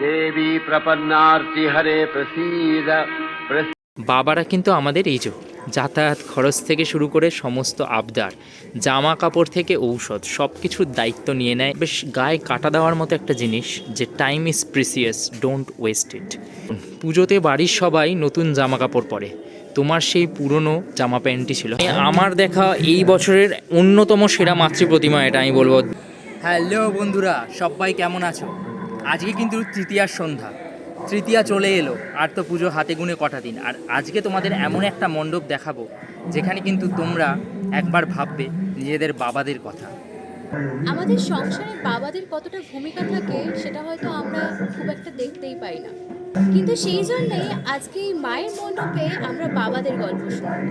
দেবী প্রপন্নার্তি হরে প্রসীদ। বাবারা কিন্তু আমাদের এই যাতায়াত খরচ থেকে শুরু করে সমস্ত আবদার জামা কাপড় থেকে ঔষধ সব কিছুর দায়িত্ব নিয়ে নেয়। বেশ গায়ে কাটা দেওয়ার মতো একটা জিনিস যে time is precious don't waste it পুজোতে বাড়ির সবাই নতুন জামা কাপড় পরে। তোমার সেই পুরনো জামা প্যান্টটি ছিল। আমার দেখা এই বছরের অন্যতম সেরা মাতৃ প্রতিমা এটা আমি বলব। হ্যালো বন্ধুরা সবাই কেমন আছো? আজকে কিন্তু তৃতীয়ার সন্ধ্যা। তৃতীয়া চলে এলো, আর তো পুজো হাতে গুনে কটা দিন। আর আজকে তোমাদের এমন একটা মণ্ডপ দেখাবো, যেখানে কিন্তু তোমরা একবার ভাববে নিজেদের বাবাদের কথা। আমাদের সংসারে বাবাদের কতটা ভূমিকা থাকে, সেটা হয়তো আমরা খুব একটা দেখতেই পাই না। কিন্তু সেই জন্যই আজকে এই মায়ের মণ্ডপে আমরা বাবাদের গল্প শুনব।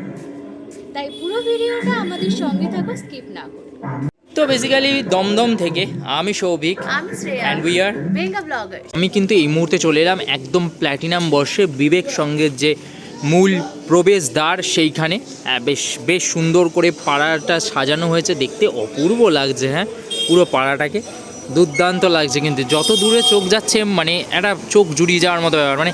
তাই পুরো ভিডিওটা আমাদের সঙ্গে থাকো, স্কিপ না করো। তো বেসিক্যালি দমদম থেকে আমি সৌভিক আমি কিন্তু এই মুহূর্তে চলে এলাম একদম প্ল্যাটিনাম বর্ষে বিবেক সঙ্গের যে মূল প্রবেশদ্বার সেইখানে। বেশ বেশ সুন্দর করে পাড়াটা সাজানো হয়েছে দেখতে অপূর্ব লাগছে হ্যাঁ? পুরো পাড়াটাকে। দুর্দান্ত লাগছে কিন্তু যত দূরে চোখ যাচ্ছে মানে একটা চোখ জুড়িয়ে যাওয়ার মতো ব্যাপার। মানে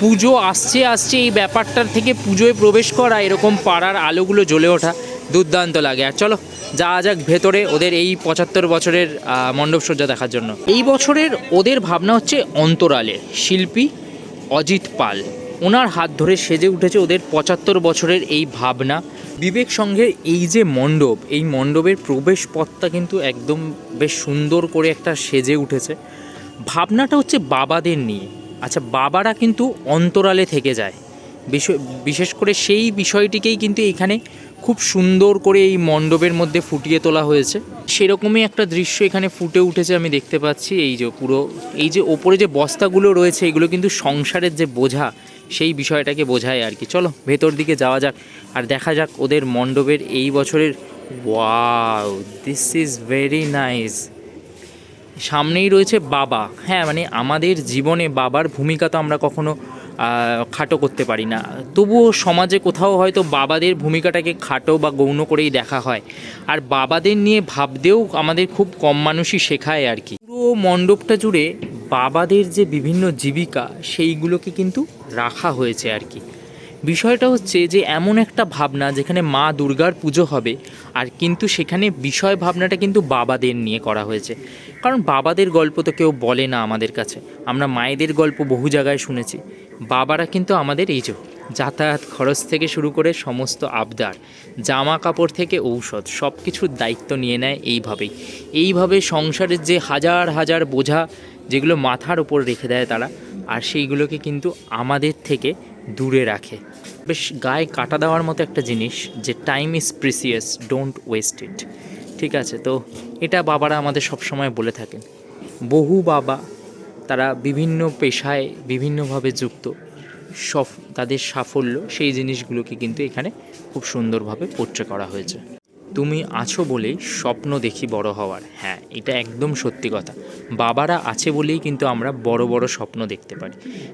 পুজো আসছে আসছে এই ব্যাপারটার থেকে পুজোয় প্রবেশ করা এরকম পাড়ার আলোগুলো জ্বলে ওঠা। দুর্দান্ত লাগে। আর চলো, যাওয়া যাক ভেতরে ওদের এই পঁচাত্তর বছরের মণ্ডপসজ্জা দেখার জন্য। এই বছরের ওদের ভাবনা হচ্ছে অন্তরালে, শিল্পী অজিত পাল। ওনার হাত ধরে সেজে উঠেছে ওদের পঁচাত্তর বছরের এই ভাবনা। বিবেক সঙ্গে এই যে মণ্ডপ, এই মণ্ডপের প্রবেশ পথটা কিন্তু একদম বেশ সুন্দর করে একটা সেজে উঠেছে। ভাবনাটা হচ্ছে বাবাদের নিয়ে। আচ্ছা বাবারা কিন্তু অন্তরালে থেকে যায়। বিশ- বিশেষ করে সেই বিষয়টিকেই কিন্তু এখানে খুব সুন্দর করে এই মণ্ডপের মধ্যে ফুটিয়ে তোলা হয়েছে। সেরকমই একটা দৃশ্য এখানে ফুটে উঠেছে আমি দেখতে পাচ্ছি। এই যে পুরো, এই যে ওপরে যে বস্তাগুলো রয়েছে, এগুলো কিন্তু সংসারের যে বোঝা, সেই বিষয়টাকে বোঝায় আর কি। চলো, ভেতর দিকে যাওয়া যাক আর দেখা যাক ওদের মণ্ডপের এই বছরের, wow this is very nice সামনেই রয়েছে বাবা। হ্যাঁ মানে আমাদের জীবনে বাবার ভূমিকা তো আমরা কখনো খাটো করতে পারি না। তবুও সমাজে কোথাও হয়তো বাবাদের ভূমিকাটাকে খাটো বা গৌণ করেই দেখা হয়। আর বাবাদের নিয়ে ভাবতেও আমাদের খুব কম মানুষই শেখায় আর কি। পুরো মণ্ডপটা জুড়ে বাবাদের যে বিভিন্ন জীবিকা, সেইগুলোকে কিন্তু রাখা হয়েছে আর কি। বিষয়টা হচ্ছে যে, এমন একটা ভাবনা যেখানে মা দুর্গার পুজো হবে, আর কিন্তু সেখানে বিষয় ভাবনাটা কিন্তু বাবাদের নিয়ে করা হয়েছে। কারণ বাবাদের গল্প তো কেউ বলে না আমাদের কাছে। আমরা মায়েদের গল্প বহু জায়গায় শুনেছি। বাবারা কিন্তু আমাদের এই যে যাতায়াত খরচ থেকে শুরু করে সমস্ত আবদার জামা কাপড় থেকে ঔষধ সব কিছুর দায়িত্ব নিয়ে নেয় এইভাবেই। এইভাবে সংসারের যে হাজার হাজার বোঝা যেগুলো মাথার ওপর রেখে দেয় তারা, আর সেইগুলোকে কিন্তু আমাদের থেকে দূরে রাখে। বেশ গায়ে কাটা দেওয়ার মতো একটা জিনিস যে time is precious don't waste it ঠিক আছে, তো এটা বাবারা আমাদের সবসময় বলে থাকেন। বহু বাবা তারা বিভিন্ন পেশায় বিভিন্নভাবে যুক্ত। সফ, তাদের সাফল্য, সেই জিনিসগুলোকে কিন্তু এখানে খুব সুন্দরভাবে পোট্রে করা হয়েছে। তুমি আছো বলেই স্বপ্ন দেখি বড় হওয়ার। হ্যাঁ এটা একদম সত্যি কথা। বাবারা আছে বলেই কিন্তু আমরা বড় বড় স্বপ্ন দেখতে পারি।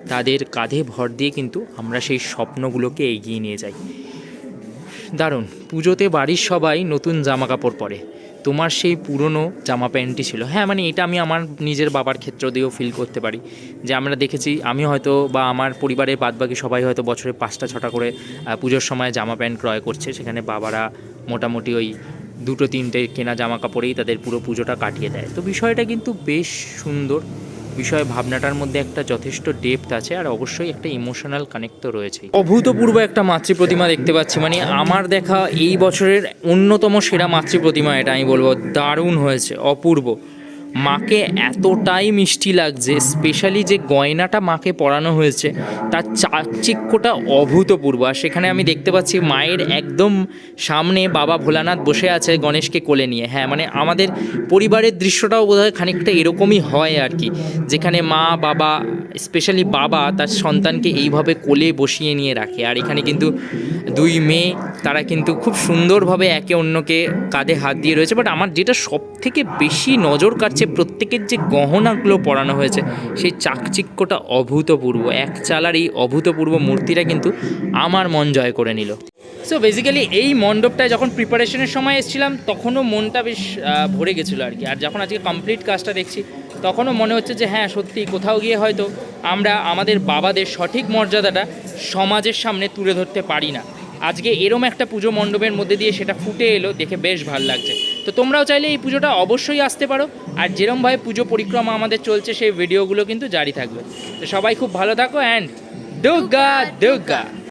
তাদের কাঁধে ভর দিয়ে কিন্তু আমরা সেই স্বপ্নগুলোকে এগিয়ে নিয়ে যাই। দারুণ। পুজোতে বাড়ির সবাই নতুন জামা কাপড় পরে। তোমার সেই পুরনো জামা প্যান্টই ছিল। হ্যাঁ মানে এটা আমি আমার নিজের বাবার ক্ষেত্র দিয়েও ফিল করতে পারি। যে আমরা দেখেছি, আমি হয়তো বা আমার পরিবারের বাদবাকি সবাই হয়তো বছরে পাঁচটা, ছটা করে পুজোর সময় জামা প্যান্ট ক্রয় করছে। সেখানে বাবারা মোটামুটি ওই দুটো, তিনটে কেনা জামা কাপড়েই তাদের পুরো পুজোটা কাটিয়ে দেয়। তো বিষয়টা কিন্তু বেশ সুন্দর। বিষয় ভাবনাটার মধ্যে একটা যথেষ্ট ডেপথ আছে আর অবশ্যই একটা ইমোশনাল কানেক্ট রয়েছে অভূতপূর্ব একটা মাতৃ প্রতিমা দেখতে পাচ্ছি। মানে আমার দেখা এই বছরের অন্যতম সেরা মাতৃ প্রতিমা এটা আমি বলব, দারুণ হয়েছে, অপূর্ব। মাকে এতটাই মিষ্টি লাগছে স্পেশালি যে গয়নাটা মাকে পরানো হয়েছে, তার চাকচিক্যটা অভূতপূর্ব। আর সেখানে আমি দেখতে পাচ্ছি মায়ের একদম সামনে বাবা ভোলানাথ বসে আছে গণেশকে কোলে নিয়ে। হ্যাঁ মানে আমাদের পরিবারের দৃশ্যটাও বোধহয় খানিকটা এরকমই হয় আর কি, যেখানে মা, বাবা স্পেশালি বাবা তার সন্তানকে এইভাবে কোলে বসিয়ে নিয়ে রাখে। আর এখানে কিন্তু দুই মেয়ে, তারা কিন্তু খুব সুন্দরভাবে একে অন্যকে কাঁধে হাত দিয়ে রয়েছে। বাট আমার যেটা সব থেকে বেশি নজর কাটছে প্রত্যেকের যে গহনাগুলো পরানো হয়েছে, সেই চাকচিক্যটা অভূতপূর্ব। এক চালার এই অভূতপূর্ব মূর্তিটা কিন্তু আমার মন জয় করে নিল। সো বেসিক্যালি এই মণ্ডপটায় যখন প্রিপারেশনের সময় এসেছিলাম, তখনও মনটা বেশ ভরে গেছিল আর কি। আর যখন আজকে কমপ্লিট কাজটা দেখছি, তখনও মনে হচ্ছে যে হ্যাঁ সত্যি কোথাও গিয়ে হয়তো আমরা আমাদের বাবাদের সঠিক মর্যাদাটা সমাজের সামনে তুলে ধরতে পারি না। আজকে এরম একটা পুজো মণ্ডপের মধ্যে দিয়ে সেটা ফুটে এলো, দেখে বেশ ভালো লাগছে। তো তোমরাও চাইলে এই পুজোটা অবশ্যই আসতে পারো। আর যেরমভাবে পুজো পরিক্রমা আমাদের চলছে, সেই ভিডিওগুলো কিন্তু জারি থাকবে। তো সবাই খুব ভালো থাকো অ্যান্ড দুর্গা দুর্গা